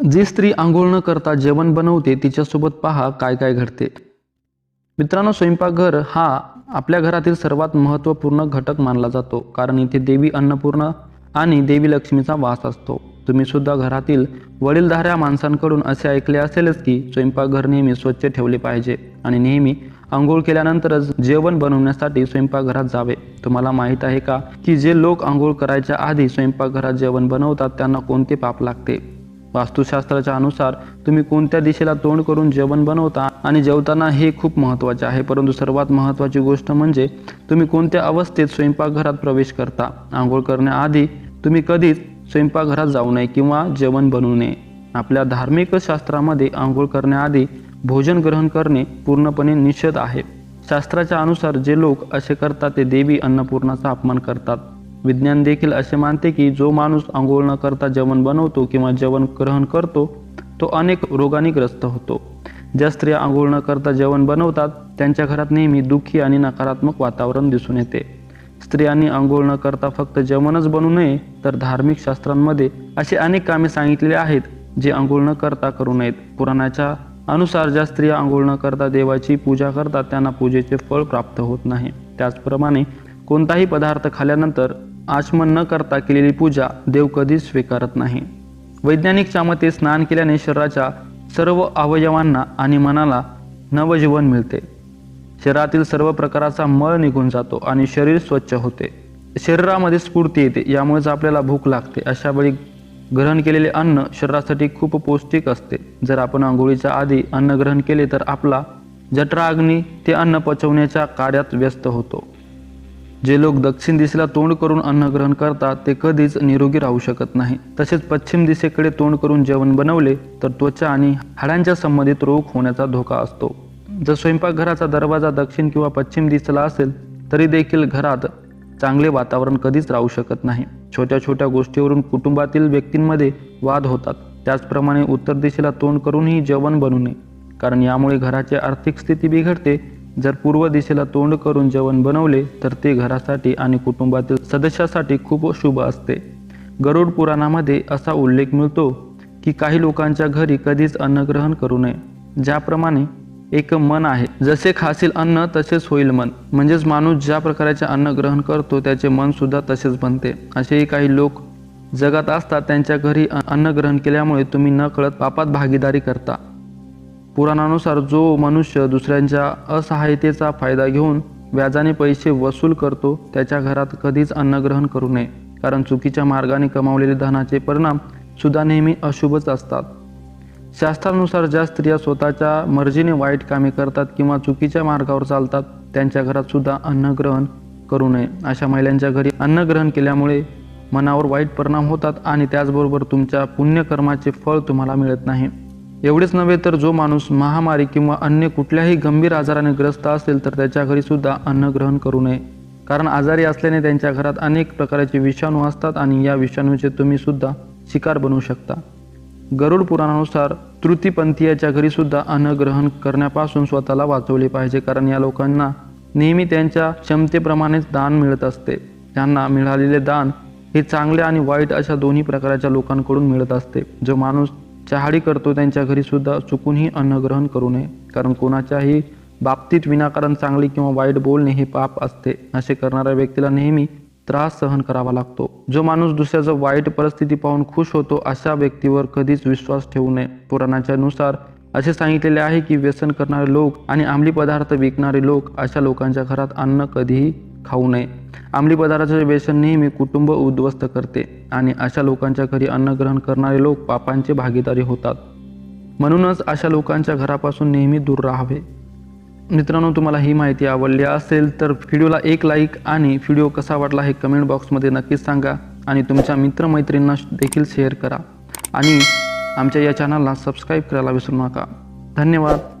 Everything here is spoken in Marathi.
जी स्त्री आंघोळ न करता जेवण बनवते तिच्यासोबत पहा काय काय घडते. मित्रांनो स्वयंपाकघर हा आपल्या घरातील सर्वात महत्त्वपूर्ण घटक मानला जातो कारण इथे देवी अन्नपूर्णा आणि देवी लक्ष्मीचा वास असतो. तुम्ही सुद्धा घरातील वडीलधाऱ्या माणसांकडून असे ऐकले असेलच की स्वयंपाकघर नेहमी स्वच्छ ठेवले पाहिजे आणि नेहमी आंघोळ केल्यानंतरच जेवण बनवण्यासाठी स्वयंपाकघरात जावे. तुम्हाला माहीत आहे का की जे लोक आंघोळ करायच्या आधी स्वयंपाकघरात जेवण बनवतात त्यांना कोणते पाप लागते? वास्तुशास्त्राच्या अनुसार तुम्ही कोणत्या दिशेला तोंड करून जेवण बनवता आणि जेवताना हे खूप महत्त्वाचे आहे. परंतु सर्वात महत्त्वाची गोष्ट म्हणजे तुम्ही कोणत्या अवस्थेत स्वयंपाकघरात प्रवेश करता? आंघोळ करण्याआधी तुम्ही कधीच स्वयंपाकघरात जाऊ नये किंवा जेवण बनवू नये. आपल्या धार्मिक शास्त्रामध्ये आंघोळ करण्याआधी भोजन ग्रहण करणे पूर्णपणे निषेध आहे. शास्त्राच्या अनुसार जे लोक असे करतात ते देवी अन्नपूर्णाचा अपमान करतात. विज्ञान देखील असे मानते की जो माणूस आंघोळ न करता जेवण बनवतो किंवा जेवण ग्रहण करतो तो अनेक रोगांनी ग्रस्त होतो. ज्या स्त्रिया आंघोळ न करता जेवण बनवतात त्यांच्या घरात नेहमी दुःखी आणि नकारात्मक वातावरण दिसून येते. स्त्रियांनी आंघोळ न करता फक्त जेवणच बनवू नये तर धार्मिक शास्त्रांमध्ये असे अनेक कामे सांगितलेली आहेत जे आंघोळ न करता करू नयेत. पुराणाच्या अनुसार ज्या स्त्रिया आंघोळ न करता देवाची पूजा करतात त्यांना पूजेचे फळ प्राप्त होत नाही. त्याचप्रमाणे कोणताही पदार्थ खाल्यानंतर आचमन न करता केलेली पूजा देव कधीच स्वीकारत नाही. वैज्ञानिक मते स्नान केल्याने शरीराच्या सर्व अवयवांना आणि मनाला नवजीवन मिळते. शरीरातील सर्व प्रकाराचा मळ निघून जातो आणि शरीर स्वच्छ होते. शरीरामध्ये स्फूर्ती येते यामुळेच आपल्याला भूक लागते. अशा वेळी ग्रहण केलेले अन्न शरीरासाठी खूप पौष्टिक असते. जर आपण आंघोळीच्या आधी अन्न ग्रहण केले तर आपला जठराग्नी ते अन्न पचवण्याच्या कार्यात व्यस्त होतो. जे लोक दक्षिण दिशेला तोंड करून अन्न ग्रहण करतात ते कधीच निरोगी राहू शकत नाही. तसेच पश्चिम दिशेकडे तोंड करून जेवण बनवले तर त्वचा आणि हाडांच्या संबंधित रोग होण्याचा धोका असतो. जर स्वयंपाकघराचा दरवाजा दक्षिण किंवा पश्चिम दिशेला असेल तरी देखील घरात चांगले वातावरण कधीच राहू शकत नाही. छोट्या छोट्या गोष्टीवरून कुटुंबातील व्यक्तींमध्ये वाद होतात. त्याचप्रमाणे उत्तर दिशेला तोंड करूनही जेवण बनू नये कारण यामुळे घराची आर्थिक स्थिती बिघडते जर पूर्व दिशेला तोंड करून जेवण बनवले तर ते घरासाठी आणि कुटुंबातील सदस्यासाठी खूप शुभ असते. गरुड पुराणामध्ये असा उल्लेख मिळतो की काही लोकांच्या घरी कधीच अन्नग्रहण करू नये ज्याप्रमाणे एक मन आहे. जसे खासील अन्न तसेच होईल मन. म्हणजेच माणूस ज्या प्रकारचे अन्न ग्रहण करतो त्याचे मन सुद्धा तसेच बनते. असेही काही लोक जगात असतात त्यांच्या घरी अन्न ग्रहण केल्यामुळे तुम्ही न कळत पापात भागीदारी करता. पुराणानुसार जो मनुष्य दुसऱ्यांच्या असहायतेचा फायदा घेऊन व्याजाने पैसे वसूल करतो त्याच्या घरात कधीच अन्नग्रहण करू नये. कारण चुकीच्या मार्गाने कमावलेले धनाचे परिणाम सुद्धा नेहमी अशुभच असतात. शास्त्रानुसार ज्या स्त्रिया स्वतःच्या मर्जीने वाईट कामे करतात किंवा चुकीच्या मार्गावर चालतात त्यांच्या घरात सुद्धा अन्नग्रहण करू नये. अशा महिलांच्या घरी अन्नग्रहण केल्यामुळे मनावर वाईट परिणाम होतात आणि त्याचबरोबर तुमच्या पुण्यकर्माचे फळ तुम्हाला मिळत नाही. एवढेच नव्हे तर जो माणूस महामारी किंवा अन्य कुठल्याही गंभीर आजाराने ग्रस्त असेल तर त्याच्या घरी सुद्धा अन्न ग्रहण करू नये. कारण आजारी असल्याने त्यांच्या घरात अनेक प्रकारचे विषाणू असतात आणि या विषाणूचे तुम्ही सुद्धा शिकार बनवू शकता. गरुड पुराणानुसार तृतीपंथीयाच्या घरीसुद्धा अन्न ग्रहण करण्यापासून स्वतःला वाचवले पाहिजे कारण या लोकांना नेहमी त्यांच्या क्षमतेप्रमाणेच दान मिळत असते. त्यांना मिळालेले दान हे चांगले आणि वाईट अशा दोन्ही प्रकारच्या लोकांकडून मिळत असते. जो माणूस चहाडी करतो त्यांच्या घरीसुद्धा चुकूनही अन्न ग्रहण करू नये. कारण कोणाच्याही बाबतीत विनाकारण चांगली किंवा वाईट बोलणे हे पाप असते. असे करणाऱ्या व्यक्तीला नेहमी त्रास सहन करावा लागतो. जो माणूस दुसऱ्याचं वाईट परिस्थिती पाहून खुश होतो अशा व्यक्तीवर कधीच विश्वास ठेवू नये. पुराणाच्या नुसार असे सांगितलेले आहे की व्यसन करणारे लोक आणि अंमली पदार्थ विकणारे लोक अशा लोकांच्या घरात अन्न कधीही खाऊ नये. अंमली पदार्थाचे व्यसन नेहमी कुटुंब उद्ध्वस्त करते आणि अशा लोकांच्या घरी अन्न ग्रहण करणारे लोक पापांचे भागीदारी होतात. म्हणूनच अशा लोकांच्या घरापासून नेहमी दूर राहावे. मित्रांनो तुम्हाला ही माहिती आवडली असेल तर व्हिडिओला एक लाईक आणि व्हिडिओ कसा वाटला हे कमेंट बॉक्समध्ये नक्कीच सांगा आणि तुमच्या मित्रमैत्रींना देखील शेअर करा. आणि आमच्या या चॅनलला सबस्क्राईब करायला विसरू नका. धन्यवाद.